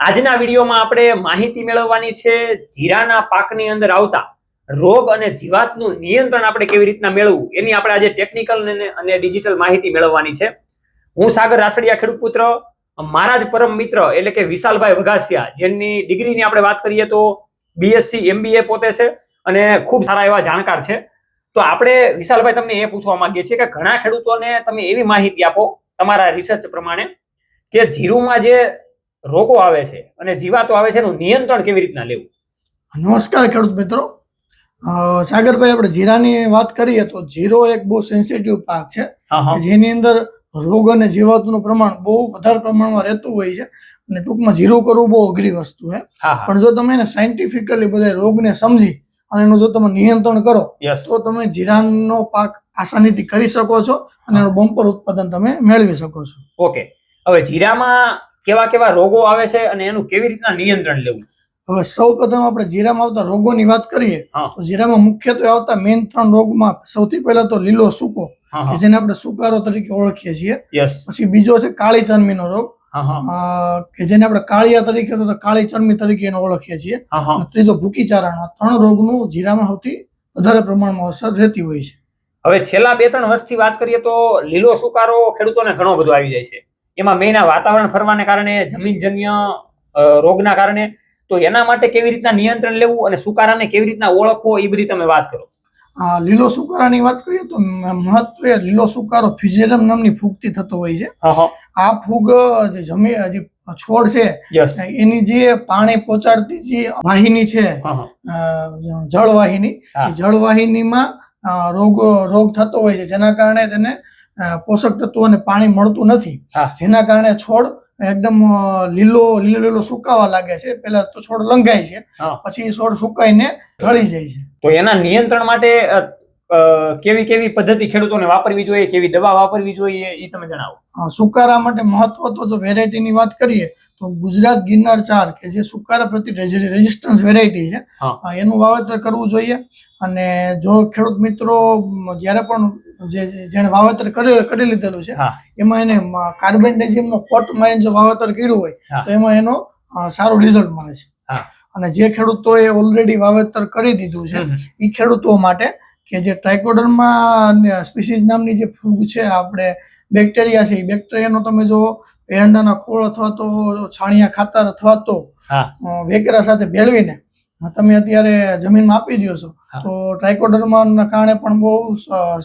આજના વિડીયોમાં આપણે માહિતી મેળવવાની છે જીરાના પાકની અંદર આવતા રોગ અને જીવાતનું નિયંત્રણ આપણે કેવી રીતના મેળવવું? એની આપણે આજે ટેકનિકલ અને ડિજિટલ માહિતી મેળવવાની છે. હું સાગર રાસડિયા ખેડૂત પુત્ર મારા જ પરમ મિત્ર એટલે કે વિશાલભાઈ વઘાસિયા જેની ડિગ્રીની આપણે વાત કરીએ તો બીએસસી એમબીએ પોતે છે અને ખૂબ સારા એવા જાણકાર છે. તો આપણે વિશાલભાઈ તમને એ પૂછવા માંગીએ છીએ કે ઘણા ખેડૂતોને તમે એવી માહિતી આપો તમારા રિસર્ચ પ્રમાણે કે જીરુમાં જે રોગો આવે છે અને જીવાતો આવે છે એનું નિયંત્રણ કેવી રીતના લેવું? નમસ્કાર ખેડૂત મિત્રો. સાગરભાઈ આપણે જીરાની વાત કરીએ તો જીરો એક બહુ સેન્સિટિવ પાક છે. જેની અંદર રોગ અને જીવાતનું પ્રમાણ બહુ વધારે પ્રમાણમાં રહેતું હોય છે અને ટૂંકમાં જીરું કરવું બહુ અઘરી વસ્તુ છે. પણ જો તમે એને સાયન્ટિફિકલી બધા રોગને સમજી અને એનું જો તમે નિયંત્રણ કરો તો તમે જીરાનો પાક આસાનીથી કરી શકો છો અને એનું બમ્પર ઉત્પાદન તમે મેળવી શકો છો. ઓકે હવે જીરામાં કેવા કેવા રોગો આવે છે અને એનું કેવી રીતના નિયંત્રણ લેવું? હવે સૌ પ્રથમ આપણે જીરામાં આવતા રોગોની વાત કરીએ તો જીરામાં મુખ્યત્વે આવતા મેઇન ત્રણ રોગમાં સૌથી પહેલા તો લીલો સૂકો જેને આપણે સુકારો તરીકે ઓળખીએ છીએ. પછી બીજો છે કાળી ચરમીનો રોગ કે જેને આપણે કાળિયા તરીકે તો કાળી ચરમી તરીકે એને ઓળખીએ છીએ. ત્રીજો ભૂકી ચારાનો ત્રણ રોગનું જીરામાં સૌથી વધારે પ્રમાણમાં અસર રહેતી હોય છે. હવે છેલ્લા બે ત્રણ વર્ષથી વાત કરીએ તો લીલો સુકારો ખેડૂતોને ઘણો બધો આવી જાય છે. એમાં મેઇન વાતાવરણ ફરવાને કારણે જમીનજન્ય રોગના કારણે તો એના માટે કેવી રીતના નિયંત્રણ લેવું અને સુકારાને કેવી રીતના ઓળખવો એ બધી તમે વાત કરો. આ લીલો સુકારાની વાત કરીએ તો મહત્વ લીલો સુકારો ફ્યુઝેરમ નામની ફૂગથી થતો હોય છે. આ ફૂગ જે જમી જે છોડ છે એની જે પાણી પહોંચાડતી જે વાહિની છે જળવાહિની જળવાહિનીમાં રોગ રોગ થતો હોય છે જેના કારણે તેને પોષક તત્વો અને પાણી મળતું નથી. જેના કારણે છોડ એકદમ લીલો લીલો લીલો સુકાવા લાગે છે. પેલા તો છોડ લંઘાય છે. પછી છોડ સુકાઈને ઢળી જાય છે. તો એના નિયંત્રણ માટે કેવી કેવી પદ્ધતિ ખેડૂતોને વાપરવી જોઈએ? કેવી દવા વાપરવી જોઈએ? એ તમે જણાવો. સુકારા માટે મહત્વ તો જો વેરાયટીની વાત કરીએ તો ગુજરાત ગિરનાર ચાર કે જે સુકારા પ્રતિ રેઝિસ્ટન્સ વેરાયટી છે એનું વાવેતર કરવું જોઈએ. અને જો ખેડૂત મિત્રો જ્યારે પણ જે જેણે વાવેતર કરી લીધેલું છે એમાં એને કાર્બન નો કોટ મારીને જો વાવેતર કર્યું હોય તો એમાં એનો સારું રિઝલ્ટ મળે છે. અને જે ખેડૂતોએ ઓલરેડી વાવેતર કરી દીધું છે એ ખેડૂતો માટે કે જે ટ્રાઇકોડરમાં સ્પીસીઝ નામની જે ફૂગ છે આપણે બેક્ટેરિયા છે એ બેક્ટેરિયાનો તમે જો એરંડાના ખોળ અથવા તો છાણિયા ખાતર અથવા તો. વેકરા સાથે ભેળવીને તમે અત્યારે જમીનમાં આપી દો છો. તો ટ્રાઇકોડર્માના કારણે પણ બહુ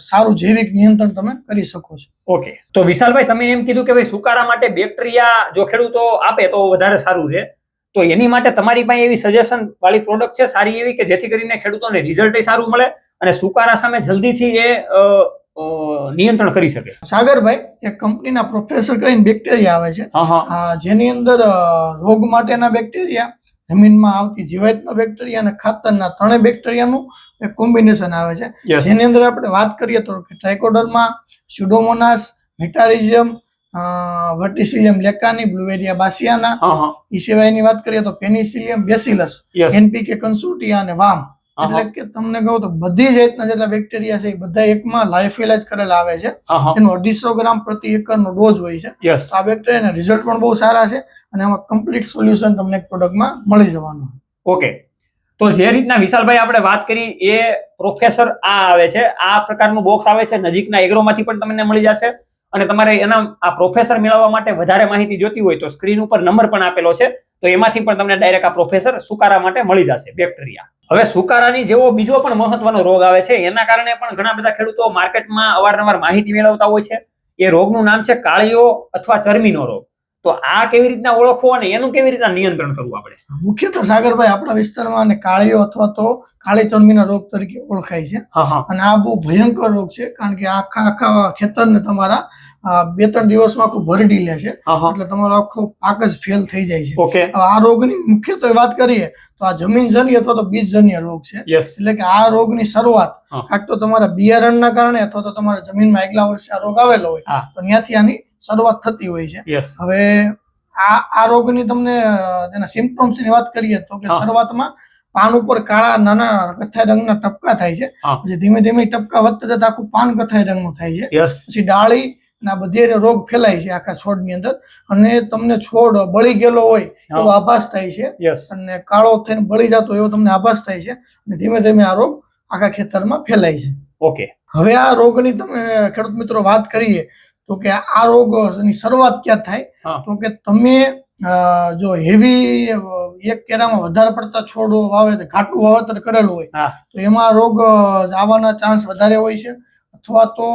સારું જૈવિક નિયંત્રણ તમે કરી શકો છો. ઓકે. તો વિશાલભાઈ તમે એમ કીધું કે ભાઈ સુકારા માટે બેક્ટેરિયા જો ખેડૂતો આપે તો વધારે સારું રહે. તો એની માટે તમારી પાસે એવી સજેશન વાળી પ્રોડક્ટ છે સારી એવી કે જેથી કરીને ખેડૂતોને રિઝલ્ટ સારું મળે અને સુકારા સામે જલ્દીથી એ નિયંત્રણ કરી શકે? સાગરભાઈ એક કંપનીના પ્રોફેસર કરીને બેક્ટેરિયા આવે છે. જેની અંદર રોગ માટેના બેક્ટેરિયા જમીનમાં આવતી જીવાતના બેક્ટેરિયા અને ખાતરના ત્રણેય બેક્ટેરિયાનું એક કોમ્બિનેશન આવે છે. જેની અંદર આપણે વાત કરીએ તો કે Trichoderma Pseudomonas Metarhizium Verticillium lecanii Beauveria bassiana એ સિવાયની વાત કરીએ તો પેનિસિલિયમ બેસિલસ એનપીકે કન્સુટિયા અને વામ. એટલે કે તમને કહું તો બધી જ જાતના જેટલા બેક્ટેરિયા છે એ બધા એકમાં લાઈફ ઇલાજ કરેલા આવે છે. એનો અઢીસો ગ્રામ પ્રતિ એકરનો ડોઝ હોય છે. આ બેક્ટેરિયાના રિઝલ્ટ પણ બહુ સારા છે અને આમાં કમ્પ્લીટ સોલ્યુશન તમને એક પ્રોડક્ટમાં મળી જવાનું. ઓકે તો જે રીતના વિશાલભાઈ આપણે વાત કરી એ પ્રોફેસર આ આવે છે. આ પ્રકારનું બોક્સ આવે છે. નજીકના એગ્રોમાંથી પણ તમને મળી જશે. અને તમારે એના આ પ્રોફેસર મેળવવા માટે વધારે માહિતી જોતી હોય તો સ્ક્રીન ઉપર નંબર પણ આપેલો છે, તો એમાંથી પણ તમને ડાયરેક્ટ આ પ્રોફેસર સુકારા માટે મળી જશે બેક્ટેરિયા હવે સુકારાની જેવો બીજો પણ મહત્વનો રોગ આવે છે, એના કારણે પણ ઘણા બધા ખેડૂતો માર્કેટમાં અવારનવાર માહિતી મેળવતા હોય છે. એ રોગનું નામ છે કાળીઓ અથવા ચરમીનો રોગ. તો આ કેવી રીતના ઓળખવો અને એનું કેવી રીતના નિયંત્રણ કરવું આપણે? મુખ્યત્વે સાગરભાઈ આપણા વિસ્તારમાં અને કાળીઓ અથવા તો કાળી ચરમીના રોગ તરીકે ઓળખાય છે. અને આ બહુ ભયંકર રોગ છે કારણ કે આખા આખા ખેતરને તમારા બે ત્રણ દિવસમાં આખું ભરડી લે છે. એટલે તમારો આખો પાક જ ફેલ થઈ જાય છે. આ રોગની મુખ્યત્વે વાત કરીએ તો આ જમીનજન્ય અથવા તો બીજજન્ય રોગ છે. એટલે કે આ રોગની શરૂઆત. કાંક તો તમારા બિયારણના કારણે અથવા તો તમારા જમીનમાં એકલા વર્ષે આ રોગ આવેલો હોય તો ત્યાંથી આની શરૂઆત થતી હોય છે. હવે આ આ રોગની તમને તેના symptoms ની વાત કરીએ તો કે શરૂઆતમાં પાન ઉપર કાળા નાના કથ્થાઈ રંગના ટપકા થાય છે. પછી ધીમે ધીમે ટપકા વધતા જતા આખું પાન કથ્થાઈ રંગનું થાય છે. પછી ડાળી આ બધે રોગ ફેલાય છે આખા છોડની અંદર. અને તમને છોડ બળી ગયેલો હોય એવો આભાસ થાય છે. અને કાળો થઈને બળી જતો એવો તમને આભાસ થાય છે. અને ધીમે ધીમે આ રોગ આખા ખેતરમાં ફેલાય છે. ઓકે હવે આ રોગની તમે ખેડૂત મિત્રો વાત કરીએ તો કે આ રોગની શરૂઆત ક્યાં થાય? તો કે તમે જો હેવી એક કેરામાં વધારે પડતા છોડો વાવે ઘાટું વાવેતર કરેલું હોય તો એમાં રોગ આવવાના ચાન્સ વધારે હોય છે. અથવા તો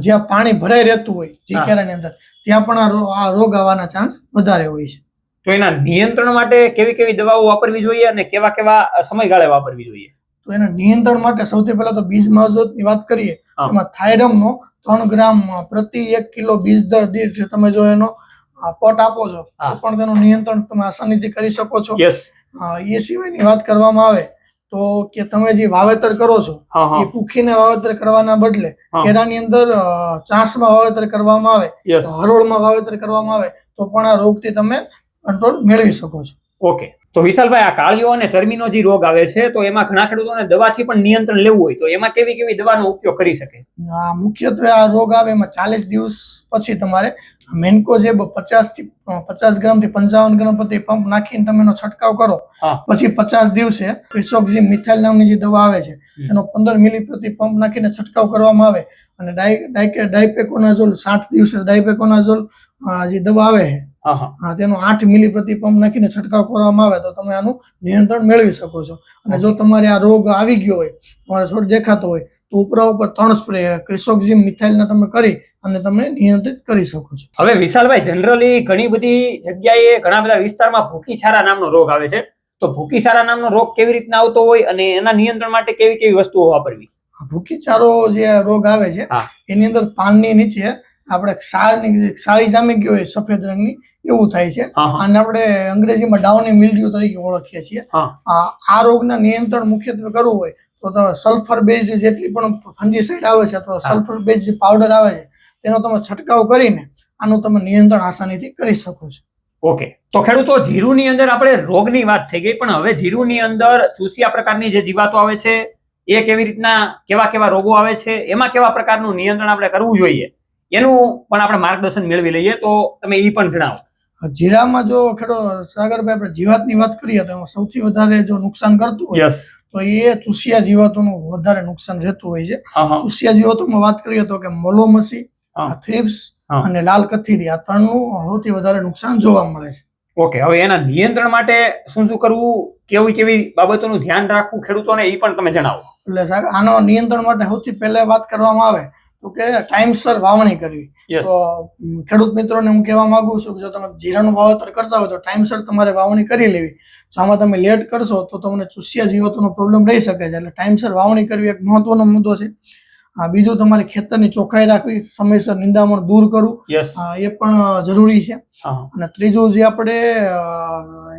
જ્યાં પાણી ભરાઈ રહેતું હોય જે હા. કેરાની અંદર ત્યાં પણ આ રોગ આવવાના ચાન્સ વધારે હોય છે. તો એના નિયંત્રણ માટે કેવી કેવી દવાઓ વાપરવી જોઈએ અને કેવા કેવા સમયગાળે વાપરવી જોઈએ? તો એના નિયંત્રણ માટે સૌથી પહેલા તો બીજ માવજતની વાત કરીએ. એમાં થાયરમનો ત્રણ ગ્રામ પ્રતિ એક કિલો બીજ દર દીઠ તમે જો એનો પટ આપો છો તો પણ તેનું નિયંત્રણ તમે આસાનીથી કરી શકો છો. એ સિવાયની વાત કરવામાં આવે તો કે તમે જે વાવેતર કરો છો એ પૂખીને વાવેતર કરવાના બદલે કેરાની અંદર ચાંસમાં વાવેતર કરવામાં આવે હરોળમાં વાવેતર કરવામાં આવે તો પણ આ રોગથી તમે કંટ્રોલ મેળવી શકો છો. ઓકે. તો વિશાલભાઈ આ કાળીઓ અને ચરમીનો જે રોગ આવે છે તો એમાં ઘણા ખેડૂતોને દવાથી પણ નિયંત્રણ લેવું હોય તો એમાં કેવી કેવી દવાનો ઉપયોગ કરી શકે? મુખ્યત્વે આ રોગ આવે એમાં ચાલીસ દિવસ પછી તમારે મેન્કોજેબ પચાસથી પચાસ ગ્રામથી પંચાવન ગ્રામ પ્રતિ પંપ નાખીને તમે એનો છંટકાવ કરો પછી પચાસ દિવસે ક્રિસોક્ઝિમ મિથાઇલ નામની જે દવા આવે છે. એનો પંદર મિલી પ્રતિ પંપ નાખીને છંટકાવ કરવામાં આવે. અને ડાઈ ડાયપેકોનાઝોલ સાઠ દિવસે ડાયપેકોનાઝોલ જે દવા આવે છે હા, તેનો આઠ મિલી પ્રતિ પંપ નાખીને છંટકાવ કરવામાં આવે તો તમે આનું નિયંત્રણ મેળવી શકો છો. અને જો તમારે આ રોગ આવી ગયો હોય તમારે છોડ દેખાતો હોય તો ઉપરા ઉપર ત્રણ સ્પ્રે ક્રિસોક્ઝિમ મિથાઇલના તમે કરી અને તમે નિયંત્રિત કરી શકો છો. હવે વિશાલભાઈ જનરલી ઘણી બધી જગ્યાએ ઘણા બધા વિસ્તારમાં ભૂકીછારા નામનો રોગ આવે છે. તો ભૂકીછારા નામનો રોગ કેવી રીતના આવતો હોય અને એના નિયંત્રણ માટે કેવી કેવી વસ્તુઓ વાપરવી? ભૂખીચારો જે રોગ આવે છે એની અંદર પાનની નીચે આપણે ક્ષારની સાળી જામી ગયો હોય સફેદ રંગની એવું થાય છે. અને આપણે અંગ્રેજીમાં ડાઉની મિલ્ડ્યુ તરીકે ઓળખીએ છીએ. આ આ રોગના નિયંત્રણ મુખ્યત્વે કરવું હોય તો તમે સલ્ફર બેઝડ જેટલી પણ ફંજીસાઇડ આવે છે અથવા સલ્ફર બેઝ પાવડર આવે છે તેનો તમે છંટકાવ કરીને આનું તમે નિયંત્રણ આસાનીથી કરી શકો છો. ઓકે. તો ખેડૂતો જીરુની અંદર આપણે રોગની વાત થઈ ગઈ પણ હવે જીરુની અંદર ચૂસિયા પ્રકારની જે જીવાતો આવે છે એ કેવી રીતના કેવા કેવા રોગો આવે છે એમાં કેવા પ્રકારનું નિયંત્રણ આપણે કરવું જોઈએ એનું પણ આપણે માર્ગદર્શન મેળવી લઈએ તો તમે એ પણ જણાવો. જીરામાં જો ખેડૂત સાગરભાઈ આપણે જીવાતની વાત કરીએ તો એમાં સૌથી વધારે જો નુકસાન કરતું હોય તો એ ચૂસિયા જીવાતોનું વધારે નુકસાન રહેતું હોય છે. ચૂસિયા જીવાતોમાં વાત કરીએ તો કે મોલોમસી. થ્રિપ્સ અને લાલ કથીરી આ ત્રણનું સૌથી વધારે નુકસાન જોવા મળે છે. ઓકે હવે એના નિયંત્રણ માટે શું શું કરવું કેવી કેવી બાબતોનું ધ્યાન રાખવું ખેડૂતોને એ પણ તમે જણાવો. એટલે સાહેબ આનો નિયંત્રણ માટે સૌથી પહેલા વાત કરવામાં આવે તો કે ટાઈમસર વાવણી કરવી. તો ખેડૂત મિત્રોને હું કહેવા માંગુ છું કે જો તમે જીરાનું વાવેતર કરતા હોય તો ટાઈમસર તમારે વાવણી કરી લેવી. જો આમાં તમે લેટ કરશો તો તમને ચૂસિયા જીવાતોનો પ્રોબ્લેમ રહી શકે છે. એટલે ટાઈમસર વાવણી કરવી એક મહત્વનો મુદ્દો છે. બીજું તમારે ખેતરની ચોખ્ખાઈ રાખવી સમયસર નિંદામણ દૂર કરવું એ પણ જરૂરી છે. અને ત્રીજું જે આપણે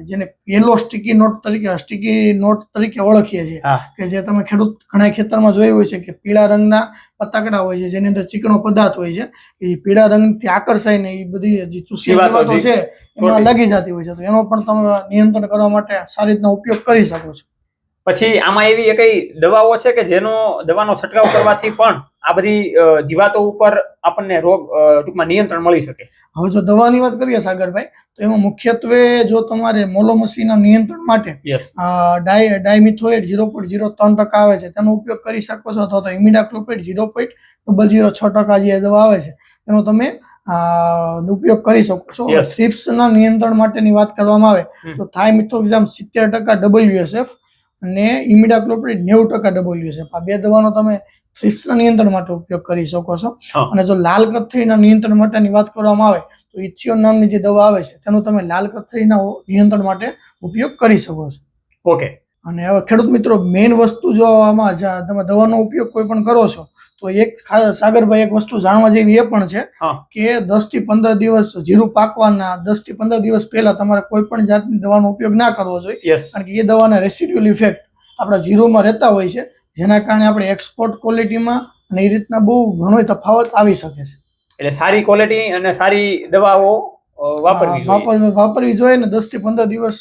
જેને યેલો સ્ટીકી નોટ તરીકે સ્ટીકી નોટ તરીકે ઓળખીએ છીએ કે જે તમે ખેડૂત ઘણા ખેતરમાં જોયું હોય છે કે પીળા રંગના પતાકડા હોય છે જેની અંદર ચીકણો પદાર્થ હોય છે એ પીળા રંગથી આકર્ષાય ને એ બધી જે ચૂસી છે એમાં લાગી જતી હોય છે. તો એનો પણ તમે નિયંત્રણ કરવા માટે સારી રીતના ઉપયોગ કરી શકો છો. પછી આમાં એવી કઈ દવાઓ છે કે જેનો દવાનો છંટકાવ કરવાથી પણ આ બધી જીવાતો ઉપર આપણને રોગ ટૂંકમાં નિયંત્રણ મળી શકે હવે જો દવાની વાત કરીએ સાગરભાઈ તો એમાં મુખ્યત્વે જો તમારે મોલોમસીના નિયંત્રણ માટે di dimethoate zero point zero ત્રણ ટકા આવે છે તેનો ઉપયોગ કરી શકો છો અથવા તો imidacloprid zero point double zero છ ટકા જે દવા આવે છે તેનો તમે ઉપયોગ કરી શકો છો. થ્રિપ્સના નિયંત્રણ માટેની વાત કરવામાં આવે. તો થાઇમિથોક્ઝામ સિત્તેર ટકા ડબલ્યુએસએફ અને ઇમિડાક્લોપ્રિડ નેવું ટકા ડબલ્યુએસએફ આ બે દવાનો તમે ફિફ્સના નિયંત્રણ માટે ઉપયોગ કરી શકો છો. અને જો લાલ કથરીના નિયંત્રણ માટેની વાત કરવામાં આવે તો ઇથિયોન નામની જે દવા આવે છે તેનો તમે લાલ કથરીના નિયંત્રણ માટે ઉપયોગ કરી શકો છો. ઓકે અને હવે ખેડૂત મિત્રો મેઇન વસ્તુ જો આમાં તમે દવાનો ઉપયોગ કોઈ પણ કરો છો તો એક સાગરભાઈ એક વસ્તુ જાણવા જેવી એ પણ છે. કે દસથી પંદર દિવસ જીરું પાકવાના દસથી પંદર દિવસ પહેલા તમારે કોઈ પણ જાતની દવાનો ઉપયોગ ના કરવો જોઈએ. કારણ કે એ દવાના રેસિડ્યુઅલ ઇફેક્ટ આપણા જીરોમાં રહેતા હોય છે જેના કારણે આપણે એક્સપોર્ટ ક્વોલિટીમાં અને એ રીતના બહુ ઘણો તફાવત આવી શકે છે. એટલે સારી ક્વોલિટી અને સારી દવાઓ વાપરવી વાપરવી જોઈએ ને દસથી પંદર દિવસ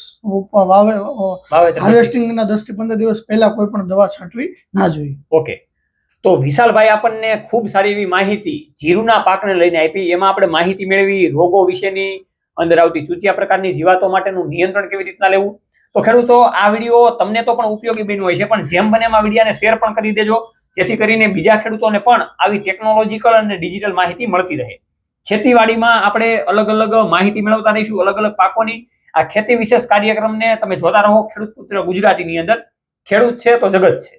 વાવે. હાર્વેસ્ટિંગના દસથી પંદર દિવસ પહેલા કોઈ પણ દવા છાંટવી ના જોઈએ. ઓકે. તો વિશાલભાઈ આપણને ખૂબ સારી એવી માહિતી જીરુના પાકને લઈને આપી. એમાં આપણે માહિતી મેળવી રોગો વિશેની અંદર આવતી ચૂચિયા પ્રકારની જીવાતો માટેનું નિયંત્રણ કેવી રીતના લેવું? તો ખેડૂતો આ વીડિયો તમને તો પણ ઉપયોગી બન્યો હોય છે પણ જેમ બને એમ આ વિડીયોને શેર પણ કરી દેજો. જેથી કરીને બીજા ખેડૂતોને પણ આવી ટેકનોલોજીકલ અને ડિજિટલ માહિતી મળતી રહે. ખેતીવાડીમાં આપણે અલગ અલગ માહિતી મેળવતા રહીશું, અલગ અલગ પાકોની. આ ખેતી વિશેષ કાર્યક્રમને તમે જોતા રહો, ખેડૂત પુત્ર ગુજરાતીની અંદર. ખેડૂત છે તો જગત છે.